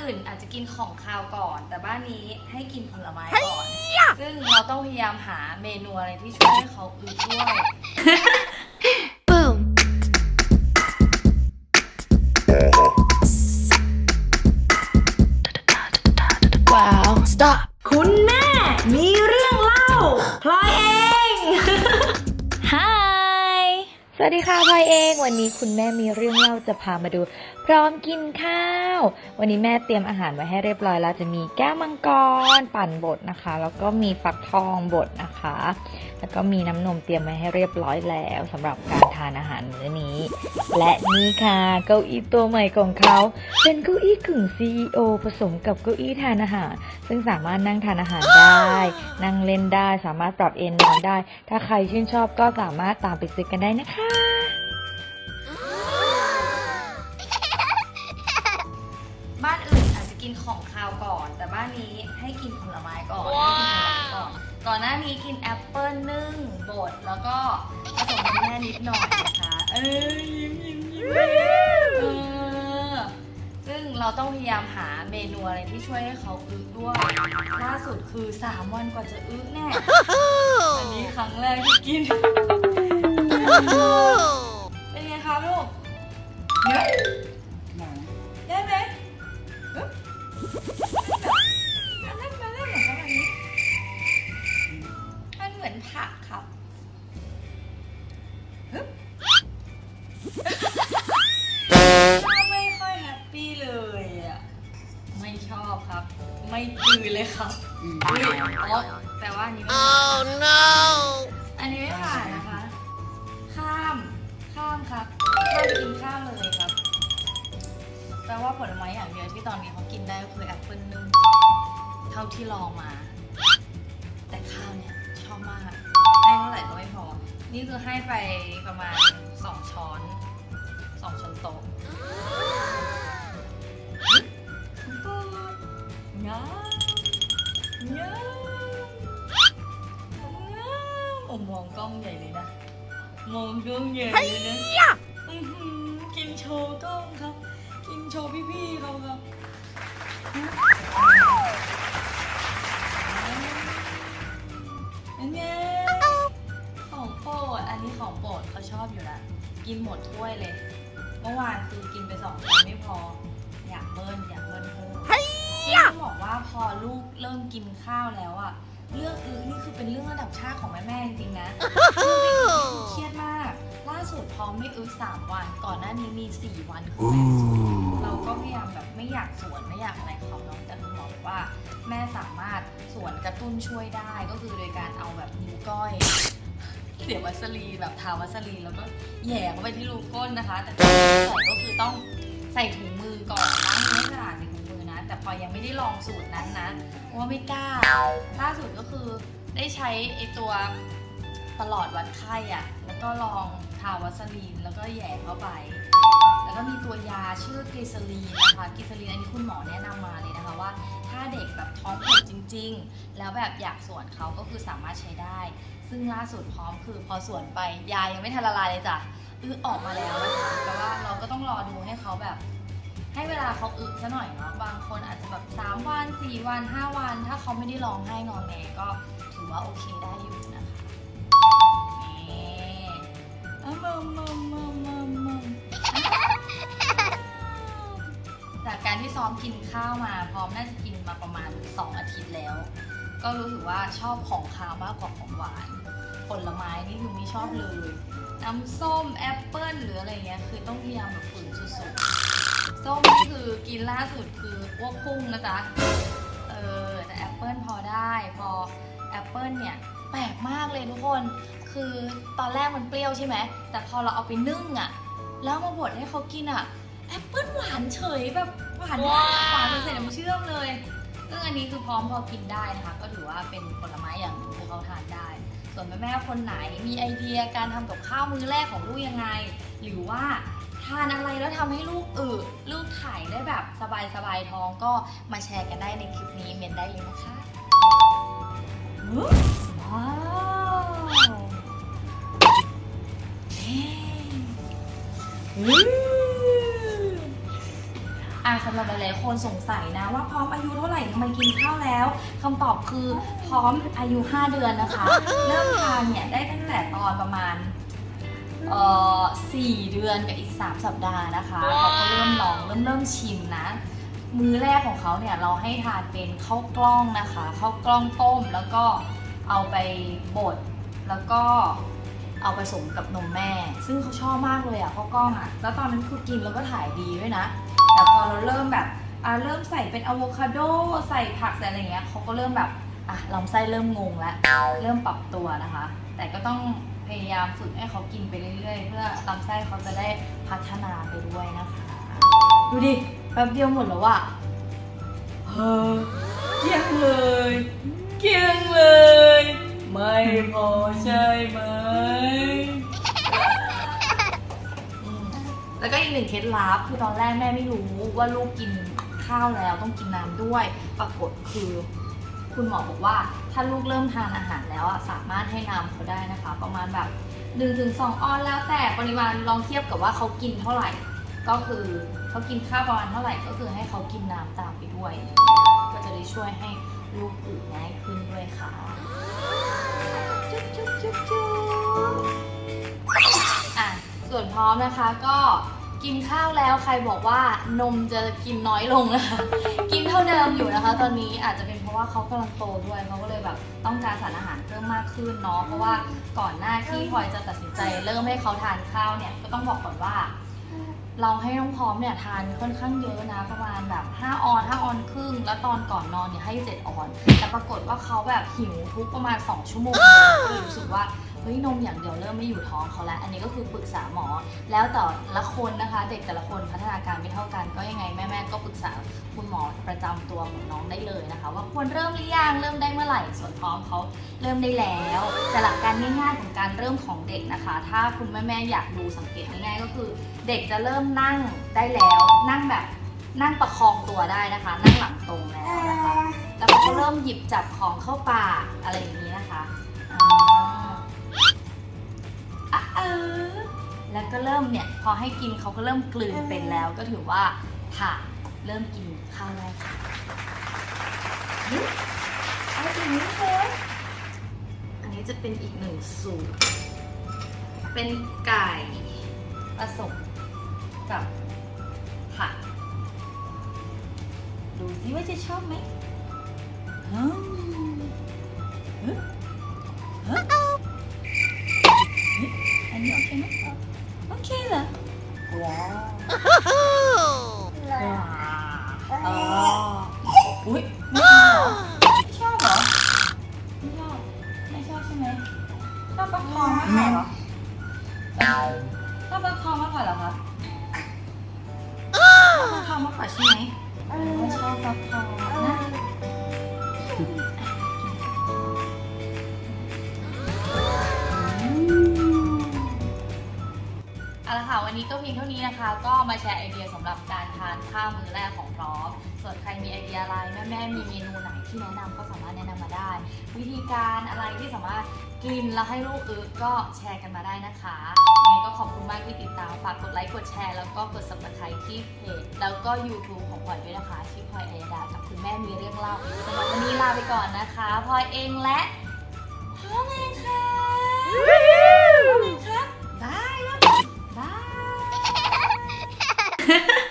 อื่นอาจจะกินของคาวก่อน แต่บ้านนี้ให้กินผลไม้ก่อน ซึ่งเราต้องพยายามหาเมนูอะไรที่ช่วยให้เขาอึด้วย Boom. Wow. Stop. คุณแม่มีเรื่องเล่าพลอยเอง สวัสดีค่ะพลอยเอง วันนี้คุณแม่มีเรื่องเล่าจะพามาดู พร้อมกินข้าว วันนี้แม่เตรียมอาหารไว้ให้เรียบร้อยแล้วจะมีแก้วมังกรปั่นบดนะคะ แล้วก็มีฟักทองบดนะคะ แล้วก็มีน้ำนมเตรียมไว้ให้เรียบร้อยแล้วสำหรับการทานอาหารมื้อนี้ และนี่ค่ะเก้าอี้ตัวใหม่ของเขา เป็นเก้าอี้กึ่ง CEO ผสมกับเก้าอี้ทานอาหาร ซึ่งสามารถนั่งทานอาหารได้ นั่งเล่นได้สามารถปรับเอนนอนได้ ถ้าใครชื่นชอบก็สามารถตามไปซื้อกันได้นะคะบ้านอื่นอาจจะกินของคาวก่อน แต่บ้านนี้ให้กินผลไม้ก่อนให้กินผลไม้ก่อนก่อนหน้านี้กินแอปเปิลนึ่งบดแล้วก็ผสมกับแม่นิดหน่อยนะคะเอ้ยยิ้มยิ้มยิ้มเออซึ่งเราต้องพยายามหาเมนูอะไรที่ช่วยให้เขาอึด้วยล่าสุดคือ 3 วันกว่าจะอึแน่อันนี้ครั้งแรกที่กิน เป็นไงคะลูกเยอะได้ไหมอึ๊บอันนั้นมันเล่นเหมือนกันอันนี้มันเหมือนผักครับฮึบไม่ค่อยแฮปปี้เลยอะ ไม่ชอบครับ ไม่จือเลยครับอุ้ยอ๋อแต่ว่าอันนี้ไม่ผ่าน Oh no. อันนี้ไม่ผ่านนะคะข้าม ข้ามครับข้ามไปกินข้าวเลยครับ แปลว่าผลไม้อย่างเดียวที่ตอนนี้เขากินได้ก็คือแอปเปิลนึ่งเท่าที่ลองมา แต่ข้าวเนี่ยชอบมากให้เท่าไหร่ก็ไม่พอ นี่คือให้ไปประมาณสองช้อนสองช้อนโต๊ะงามงามงามโอ้มองกล้องใหญ่เลยนะ มองกล้องใหญ่เลยนะอื้อหือกินโชว์กล้องครับ กินโชว์พี่ๆเขาครับเป็นไงของโปรดอันนี้ของโปรดเขาชอบอยู่แล้วกินหมดถ้วยเลย เมื่อวานคือกินไปสองช้อนไม่พอ อยากเบิ้ลอยากเบิ้ลเพิ่มต้องบอกว่าพอลูกเริ่มกินข้าวแล้วอะเรื่องอื้อนี่คือเป็นเรื่องระดับชาติของแม่ๆจริงๆนะ พอไม่อึสามวัน ก่อนหน้านี้มีสี่วันคือแม่สวนเราก็พยายามแบบไม่อยากสวนไม่อยากอะไรเขาเนาะแต่คุณหมอบอกว่า แม่สามารถสวนกระตุ้นช่วยได้ ก็คือโดยการเอาแบบนิ้วก้อยเสียบวัสลีนแบบทาวัสลีนแล้วก็แหย่เข้าไปที่รูก้นนะคะ แต่ตอนที่ใส่ก็คือต้องใส่ถุงมือก่อนล้างมือให้สะอาดในถุงมือนะ แต่พอยังไม่ได้ลองสูตรนั้นนะเพราะว่าไม่กล้าล่าสุดก็คือได้ใช้ไอตัว ตลอดวัดไข้อะแล้วก็ลองทาวัสลีนแล้วก็แหย่เข้าไป แล้วก็มีตัวยาชื่อกิซาลีนนะคะกิซาลีนอันนี้คุณหมอแนะนำมาเลยนะคะว่า ถ้าเด็กแบบท้องผูกจริง ๆ แล้วแบบอยากสวนเขาก็คือสามารถใช้ได้ ซึ่งล่าสุดพร้อมคือพอสวนไปยายังไม่ทันละลายเลยจ้ะอึออกมาแล้วนะคะแต่ว่าเราก็ต้องรอดูให้เขาแบบให้เวลาเขาอึซะหน่อยเนาะ บางคนอาจจะแบบ 3 วัน 4 วัน 5 วัน ถ้าเขาไม่ได้ร้องไห้งอแงก็ถือว่าโอเคได้อยู่นะ อะมัมมมมมมมมัมจากการที่ซ้อมกินข้าวมาพร้อมน่าจะกินมาประมาณ 2 อาทิตย์แล้ว ก็รู้สึกว่าชอบของคาวมากกว่าของหวาน ผลไม้นี่คือไม่ชอบเลยน้ำส้มแอปเปิ้ลหรืออะไรเงี้ยคือต้องพยายามแบบฝืนสุดๆ ส้มนี่คือกินล่าสุดคืออ้วกพุ่งนะจ๊ะ เออแต่แอปเปิ้ลพอได้พอแอปเปิ้ลเนี่ย ลกมากเลยทุกคน คือตอนแรกมันเปรี้ยวใช่ไหม แต่พอเราเอาไปนึ่งอะแล้วมาบดให้เขากินอะแอปเปิ้ลหวานเฉยแบบหวานมากหวานจนใส่น้ำเชื่อมเลย ซึ่งอันนี้คือพร้อมพอกินได้นะคะ ก็ถือว่าเป็นผลไม้อย่างที่เขาทานได้ ส่วนแม่ๆคนไหนมีไอเดียการทำกับข้าวมื้อแรกของลูกยังไง หรือว่าทานอะไรแล้วทำให้ลูกอึลูกถ่ายได้แบบสบายๆท้องก็มาแชร์กันได้ในคลิปนี้เมนได้เลยนะคะ ว้าวเฮ้อืมอะสำหรับหลายๆคนสงสัยนะว่าพร้อมอายุเท่าไหร่ทำไมกินข้าวแล้วคำตอบคือพร้อมอายุ 5 เดือนนะคะ เริ่มทานเนี่ยได้ตั้งแต่ตอนประมาณเอ่อสี่เดือนกับอีก 3 สัปดาห์นะคะเขาก็เริ่มลองเริ่มเริ่มชิมนะ มื้อแรกของเขาเนี่ยเราให้ทานเป็นข้าวกล้องนะคะข้าวกล้องต้มแล้วก็ เอาไปบดแล้วก็เอาผสมกับนมแม่ ซึ่งเขาชอบมากเลยอะข้าวกล้องอะ แล้วตอนนั้นคือกินแล้วก็ถ่ายดีด้วยนะ แต่พอเราเริ่มแบบอะเริ่มใส่เป็นอะโวคาโดใส่ผักใส่อะไรเงี้ยเขาก็เริ่มแบบอะลำไส้เริ่มงงแล้วเริ่มปรับตัวนะคะ แต่ก็ต้องพยายามฝึกให้เขากินไปเรื่อยๆ เพื่อลำไส้เขาจะได้พัฒนาไปด้วยนะคะ ดูดิ แป๊บเดียวหมดแล้วอะเฮ้อ แล้วก็อีกหนึ่งเคล็ดลับคือตอนแรกแม่ไม่รู้ว่าลูกกินข้าวแล้วต้องกินน้ำด้วย ปรากฏคือ คุณหมอบอกว่าถ้าลูกเริ่มทานอาหารแล้วอะสามารถให้น้ำเขาได้นะคะ ประมาณแบบ1นถึงสองออนแล้วแต่ปริมาณลองเทียบกับว่าเขากินเท่าไหร่ ก็คือเขากินข้าวประมาณเท่าไหร่ก็คือให้เขากินน้ำตามไปด้วย ก็จะได้ช่วยให้ลูกอื่นง่ายขึ้นด้วยค่ะจุ๊บจุ๊บจุ๊บจุ๊บอะส่วนพร้อมนะคะก็ กินข้าวแล้วใครบอกว่านมจะกินน้อยลงนะคะ กินเท่าเดิมอยู่นะคะ ตอนนี้อาจจะเป็นเพราะว่าเขากำลังโตด้วยเขาก็เลยแบบต้องการสารอาหารเพิ่มมากขึ้นเนาะเพราะว่าก่อนหน้าที่พลอยจะตัดสินใจ เริ่มให้เขาทานข้าวเนี่ยก็ต้องบอกก่อนว่า เราให้น้องพร้อมเนี่ยทานค่อนข้างเยอะนะประมาณแบบ 5 ออน 5 ออนครึ่ง แล้วตอนก่อนนอนเนี่ยให้ 7 ออน แต่ปรากฏว่าเขาแบบหิวทุกประมาณ 2 ชั่วโมงเลยก็เลยรู้สึกว่า ฮ้ยนมอย่างเดียวเริ่มไม่อยู่ท้องเขาแล้ว อันนี้ก็คือปรึกษาหมอ แล้วแต่ละคนนะคะ เด็กแต่ละคนพัฒนาการไม่เท่ากัน ก็ยังไงแม่ๆก็ปรึกษาคุณหมอประจำตัวของน้องได้เลยนะคะ ว่าควรเริ่มหรือยังเริ่มได้เมื่อไหร่ส่วนพร้อมเขาเริ่มได้แล้วแต่หลักการง่ายๆของการเริ่มของเด็กนะคะ ถ้าคุณแม่ๆอยากดูสังเกตง่ายๆก็คือ เด็กจะเริ่มนั่งได้แล้วนั่งแบบนั่งประคองตัวได้นะคะ นั่งหลังตรงแล้วนะคะแล้วก็เริ่มหยิบจับของเข้าปากอะไรอย่างนี้นะคะ อ่าอะเออแล้วก็เริ่มเนี่ยพอให้กินเขาก็เริ่มกลืนเป็นแล้ว ก็ถือว่าผ่านเริ่มกินข้าวได้ค่ะเฮ้ยเอาอย่างนี้เลยอันนี้จะเป็นอีกหนึ่งสูตร เป็นไก่ผสมกับผัก ดูซิว่าจะชอบไหมฮึม ชอบฟักทองมากกว่าเหรอชอบฟักทองมากกว่าเหรอคะชอบฟักทองมากกว่าใช่ไหมไม่ชอบฟักทองนะเอาละค่ะวันนี้ก็เพียงเท่านี้นะคะ ก็มาแชร์ไอเดียสำหรับการทานข้าวมื้อแรกของพร้อมส่วนใครมีไอเดียอะไรแม่ๆมีเมนูไหนที่แนะนำก็สามารถแนะนำมาได้ วิธีการอะไรที่สามารถ กินแล้วให้ลูกอึก็แชร์กันมาได้นะคะยังไงก็ขอบคุณมากที่ติดตาม ฝากกดไลค์ กดแชร์ แล้วก็กด subscribe ที่เพจ แล้วก็ YouTube ของพลอยด้วยนะคะชื่อพลอยอัยดา กับคุณแม่มีเรื่องเล่าสำหรับวันนี้ลาไปก่อนนะคะพลอยเองและพ่อแม่ค่ะพ่อแม่ครับบายแล้วบาย